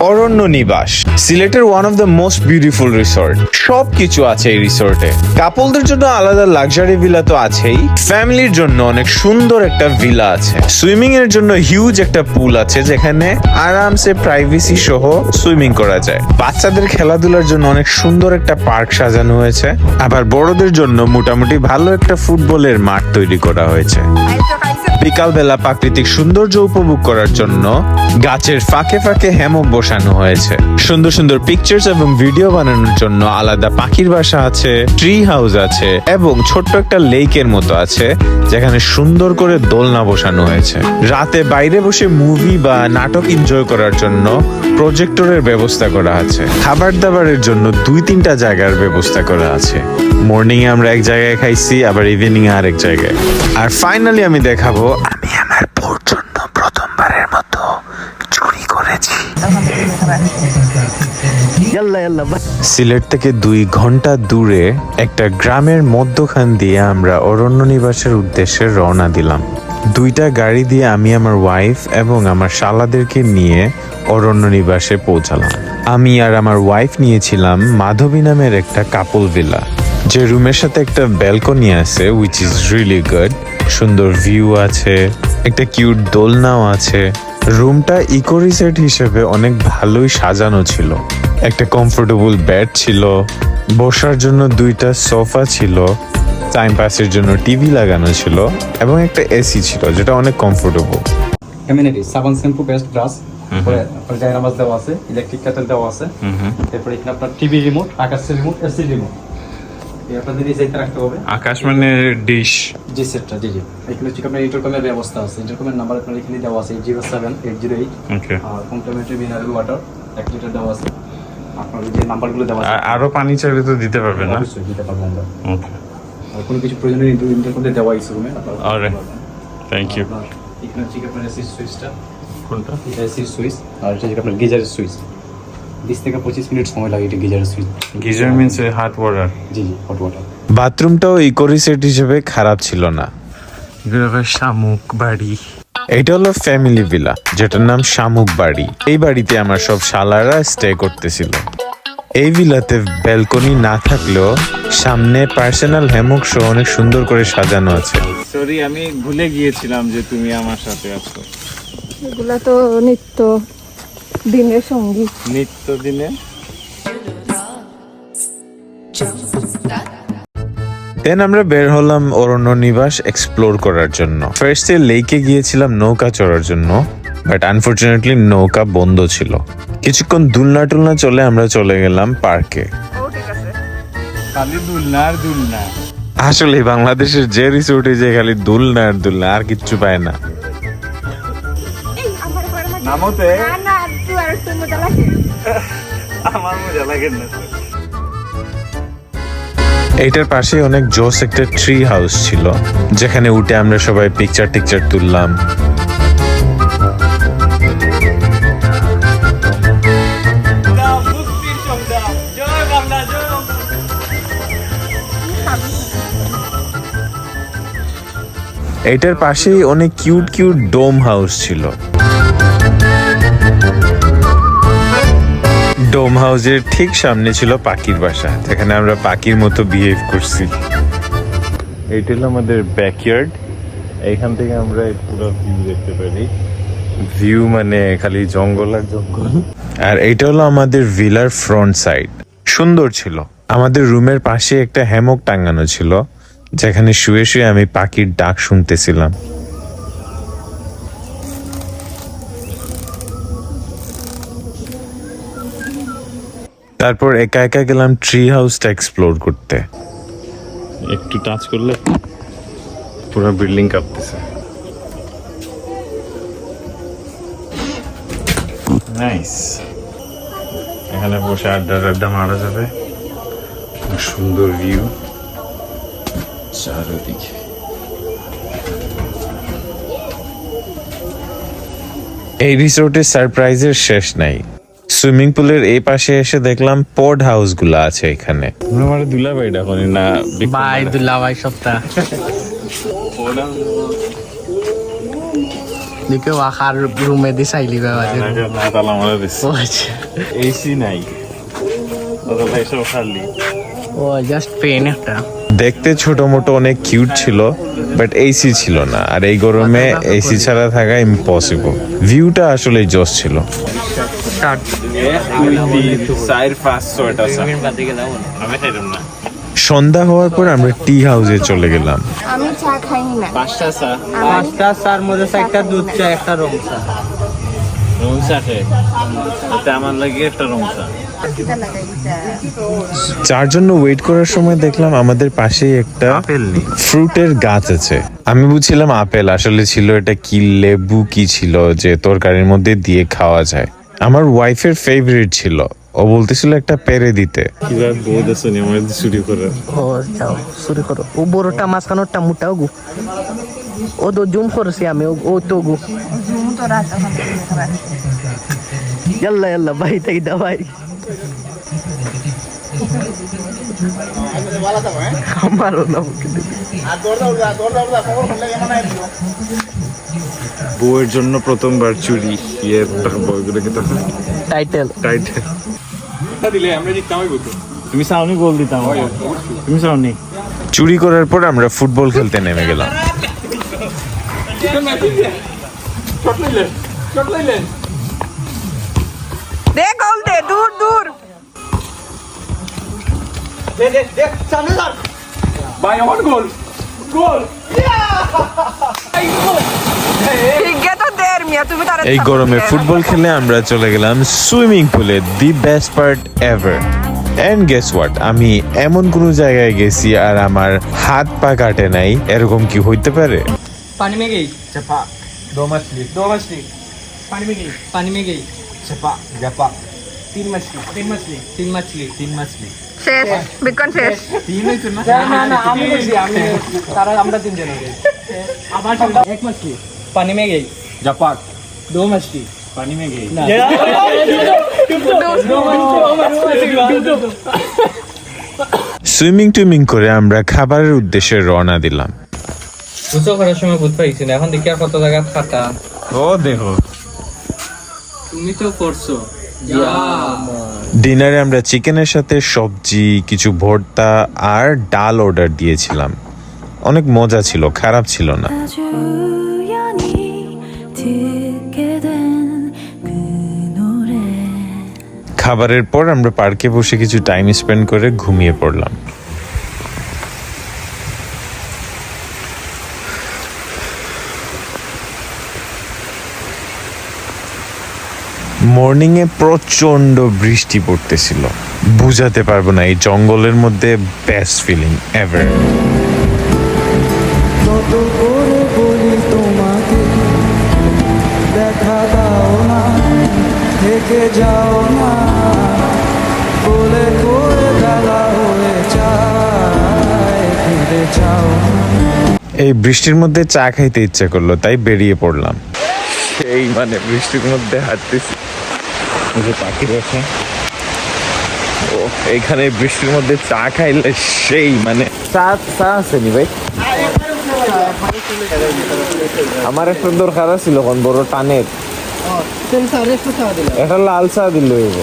অরণ্য নিবাস। সিলেটের one of the most beautiful resort সব কিছু আছে এই রিসোর্টে কাপলদের জন্য আলাদা লাক্সারি ভিলা তো আছেই। ফ্যামিলির জন্য অনেক সুন্দর একটা ভিলা আছে। সুইমিং এর জন্য হিউজ একটা পুল আছে, যেখানে আরামসে প্রাইভেসি সহ সুইমিং করা যায়। বাচ্চাদের খেলাধুলার জন্য অনেক সুন্দর একটা পার্ক সাজানো হয়েছে। আবার বড়দের জন্য মোটামুটি ভালো একটা ফুটবলের মাঠ তৈরি করা হয়েছে। বিকালবেলা প্রাকৃতিক সৌন্দর্য উপভোগ করার জন্য গাছের ফাঁকে ফাঁকে হ্যামক বসানো হয়েছে। সুন্দর সুন্দর পিকচার্স এবং ভিডিও বানানোর জন্য আলাদা পাখির বাসা আছে ট্রি হাউস আছে এবং ছোট্ট একটা লেকের মতো আছে, যেখানে সুন্দর করে দোলনা বসানো হয়েছে। রাতে বাইরে বসে মুভি বা নাটক এনজয় করার জন্য প্রজেক্টরের ব্যবস্থা করা আছে। খাবার দাবারের জন্য দুই তিনটা জায়গার ব্যবস্থা করা আছে। মর্নিং এ আমরা এক জায়গায় খাইছি, আবার ইভিনিং এ আরেক জায়গায়। আর ফাইনালি আমি দেখাবো আমি আমার জন্য প্রথমবারের মতো চুরি করেছি। সিলেট থেকে দুই ঘণ্টা দূরে একটা গ্রামের মধ্যখান দিয়ে আমরা অরণ্য নিবাসের উদ্দেশ্যে রওনা দিলাম। দুইটা গাড়ি দিয়ে আমি আমার ওয়াইফ এবং আমার শালাদেরকে নিয়ে অরণ্য নিবাসে পৌঁছালাম। আমি আর আমার ওয়াইফ নিয়েছিলাম মাধবী নামের একটা কাপল ভিলা যে রুমের সাথে একটা ব্যালকনি আছে উইচ ইজ রিয়েলি গুড সুন্দর ভিউ আছে একটা কিউট দোলনাও আছে। রুমটা ইকো রিসেট হিসেবে অনেক ভালোই সাজানো ছিল। একটা কমফোর্টেবল বেড ছিল বসার জন্য দুইটা সোফা ছিল টাইম পাসের জন্য টিভি লাগানো ছিল এবং একটা এসি ছিল যেটা অনেক কমফোর্টেবল সাবান শ্যাম্পু পেস্ট ব্রাশ তারপরে দেওয়া আছে ইলেকট্রিক কেটেল দেওয়া আছে তারপরে এখানে আপনার টিভি রিমোট আকাশের রিমোট এসি রিমোট আকাশ মানে ডিশ জি সেটটা জি জি। এখানে হচ্ছে আপনার ইন্টারকমের ব্যবস্থা আছে। ইন্টারকমের নাম্বার আপনার এখানে দেওয়া আছে zero seven eight zero eight okay আর কমপ্লিমেন্টারি মিনারেল ওয়াটার এক লিটার দেওয়া আছে। আপনার যে নাম্বারগুলো দেওয়া আছে। আরও পানি চাইলে তো দিতে পারবেন না? অবশ্যই দিতে পারব আমরা। ওকে আর কোনো কিছু প্রয়োজনীয় ইন্টারকমে দেওয়া আছে রুমে আপনার Alright. থ্যাংক ইউ এখানে হচ্ছে আপনার সুইচটা কোনটা? এটা সুইচ আর এটা হচ্ছে আপনার গিজারের সুইচ বিশ থেকে পঁচিশ মিনিট সময় লাগে এটা গিজারের switch geyser means hot water জি জি হট ওয়াটার বাথরুমটাও ইকো রিসেট হিসেবে খারাপ ছিল না। শামুক বাড়ি। এটা হলো ফ্যামিলি ভিলা যেটার নাম শামুক বাড়ি। এই বাড়িতে আমার সব শালারা স্টে করতেছিল। এই ভিলাতে ব্যালকনি না থাকলেও সামনে পার্সোনাল হ্যামক সহ অনেক সুন্দর করে সাজানো আছে। সরি আমি ভুলে গিয়েছিলাম যে তুমি আমার সাথে আছো। এগুলা তো নিত্য। দিনের সঙ্গী। নিত্য দিনে। দেন আমরা বের হলাম অরণ্য নিবাস এক্সপ্লোর করার জন্য। ফার্স্টে লেকে গিয়েছিলাম নৌকা চড়ার জন্য বাট আনফরচুনেটলি নৌকা বন্ধ ছিল। কিছুক্ষণ দুলনা টুলনা চলে আমরা চলে গেলাম পার্কে আসলে বাংলাদেশের যে রিসোর্টে যে খালি দুলনা আর দুলনা আর কিচ্ছু পায় না। নামতে আমার মজা লাগে না। এইটার পাশে অনেক জোস একটা ট্রি হাউস ছিল যেখানে উঠে আমরা সবাই পিকচার টিকচার তুললাম। এটার পাশেই অনেক কিউট কিউট ডোম হাউস ছিল। ডোম হাউসের ঠিক সামনে ছিল পাখির বাসা যেখানে আমরা পাখির মতো বিহেভ করছি। এইটা হলো আমাদের ব্যাকইয়ার্ড এইখান থেকে আমরা পুরো ভিউ দেখতে পারি। ভিউ মানে খালি জঙ্গল আর জঙ্গল। আর এইটা হলো আমাদের ভিলার ফ্রন্ট সাইড সুন্দর ছিল। আমাদের রুমের পাশে একটা হ্যামক টাঙানো ছিল যেখানে শুয়ে শুয়ে আমি পাখির ডাক শুনতেছিলাম। তারপর একা একা গেলাম ট্রি হাউসটা এক্সপ্লোর করতে। একটু টাচ করলে পুরো বিল্ডিং কাঁপতেছে। নাইস এখানে বসে আড্ডা আড্ডা মারা যাবে। সুন্দর ভিউ চারদিকে। এই রিসোর্টের সারপ্রাইজের শেষ নাই। সুইমিং পুলের এই পাশে এসে দেখলাম পড হাউসগুলা আছে এখানে। আমার দুলাভাই না ভাই সপ্তাহ দেখে আখার রুমে দি চাইলি দিচ্ছে ও আচ্ছা। এসি নাই ও জাস্ট পেন একটা। দেখতে ছোট মোটো অনেক কিউট ছিল বাট এসি ছিল না। আর এই গরমে এসি ছাড়া থাকা ইম্পসিবল ভিউটা আসলে জোস ছিল। আমি খাইলাম না সন্ধ্যা হওয়ার পর আমরা টি হাউসে চলে গেলাম। আমি চা খাই না পাঁচটা চা। পাঁচটা চার মধ্যে একটা দুধ চা একটা রং চা। রং চা এটা আমার লাগে একটা রং চা। চার জন্য ওয়েট করার সময় দেখলাম আমাদের পাশেই একটা আপেল ফ্রুটের গাছ আছে। আমি বুঝছিলাম আপেল আসলে ছিল এটা কি লেবু কি ছিল যে তরকারির মধ্যে দিয়ে খাওয়া যায়। আমার ওয়াইফের ফেভারিট ছিল। ও বলতেছিল একটা পেরে দিতে। কিবা বোধ আছে নি? আমার চুরি করে। ও যাও শুরু করো। ও বড়টা মাঝখানোরটা মোটাও গু। ও তো জুম করেছি আমি ও- ও তো গু। ইয়াল্লা ইয়াল্লা ভাই তাই দা ভাই। আমারও না মুখে দিবি। বউয়ের জন্য প্রথমবার চুরি। ইয়ে টাকা বইগুলো কি তখন টাইটেল টাইট তুমি চাওনি গোল দিতাম। তুমি চাওনি চুরি করার পর আমরা ফুটবল খেলতে নেমে গেলাম। দে গোল দে দূর দূর। ঠিক তো দের মিয়া তুমি তার এই গরমে ফুটবল খেলে আমরা চলে গেলাম সুইমিং পুলে the best part ever and guess what আমি এমন কোন জায়গায় গেছি আর আমার হাত পা কাটে নাই এরকম কি হইতে পারে? পানি চাপা পানি পানি চাপা জাপা তিন মাছলি তিন মাছলি। তিন মাছলি। তিন মাছলি। তিন আবার এক মাছলি। पानी में गई। जापाक दो मछली पानी में गई। সুইমিং টুইমিং করে আমরা খাবারের উদ্দেশ্যে রওনা দিলাম। গুছো করার সময় বুঝ পাইছি না এখন দেখি আর কত জায়গা ফাটা ও দেখো। তুমি তো করছ। ডিনারে আমরা চিকেনের সাথে সবজি কিছু ভর্তা আর ডাল অর্ডার দিয়েছিলাম। অনেক মজা ছিল খারাপ ছিল না। 듣게 된 그 노래 খাবারের পর আমরা পার্কে বসে কিছু টাইম স্পেন্ড করে ঘুমিয়ে পড়লাম মর্নিং এ প্রচন্ড বৃষ্টি পড়তেছিল বুঝাতে পারবো না এই জঙ্গলের মধ্যে বেস্ট ফিলিং এভার থেকে যাও না। বলে করে বেলা হয়ে যায় ফিরে যাও। এই বৃষ্টির মধ্যে চা খাইতে ইচ্ছে করল তাই বেরিয়ে পড়লাম। সেই মানে বৃষ্টির মধ্যে হাঁটতেছি। যে পাখি দেখে। ও এখানে বৃষ্টির মধ্যে চা খাইলে সেই মানে। চা চা আছে নি ভাই? আমার একটা দরকার ছিল কোন বড় টানের। একটা লাল চা দিল হইব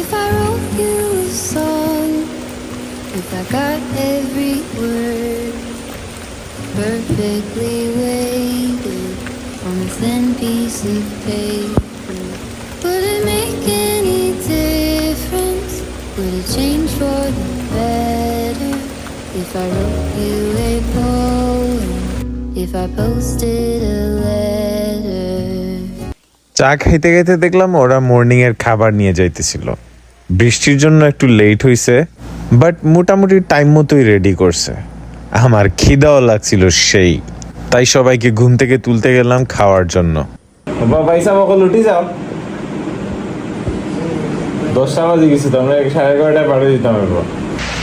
If I wrote you a song If I got every word Perfectly weighted On a thin piece of paper Would it make any difference? Would it change for the better? If I wrote you a poem If I posted a letter. চা খাইতে খাইতে দেখলাম ওরা morning এর খাবার নিয়ে যাইতেছিল। বৃষ্টির জন্য একটু লেট হইছে বাট মোটামুটি টাইম মতোই রেডি করছে। আমার খিদাও লাগছিল সেই। তাই সবাইকে ঘুম থেকে তুলতে গেলাম খাওয়ার জন্য। পয়সা বকো লুটি যাও দশটা বাজে গেছে তো আমরা সাড়ে এগারোটায় পাঠিয়ে দিতাম এরপর।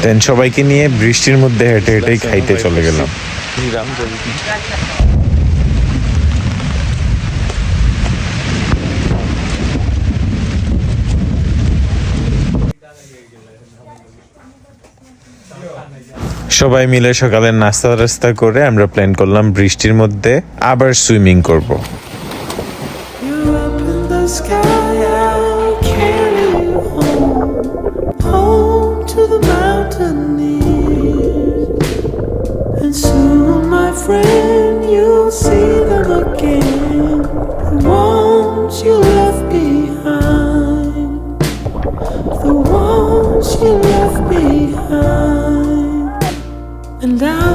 দেন সবাইকে নিয়ে বৃষ্টির মধ্যে হেঁটে হেঁটেই খাইতে চলে গেলাম। সবাই মিলে সকালে নাস্তা রাস্তা করে আমরা প্ল্যান করলাম বৃষ্টির মধ্যে আবার সুইমিং করব।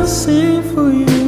Sing for you.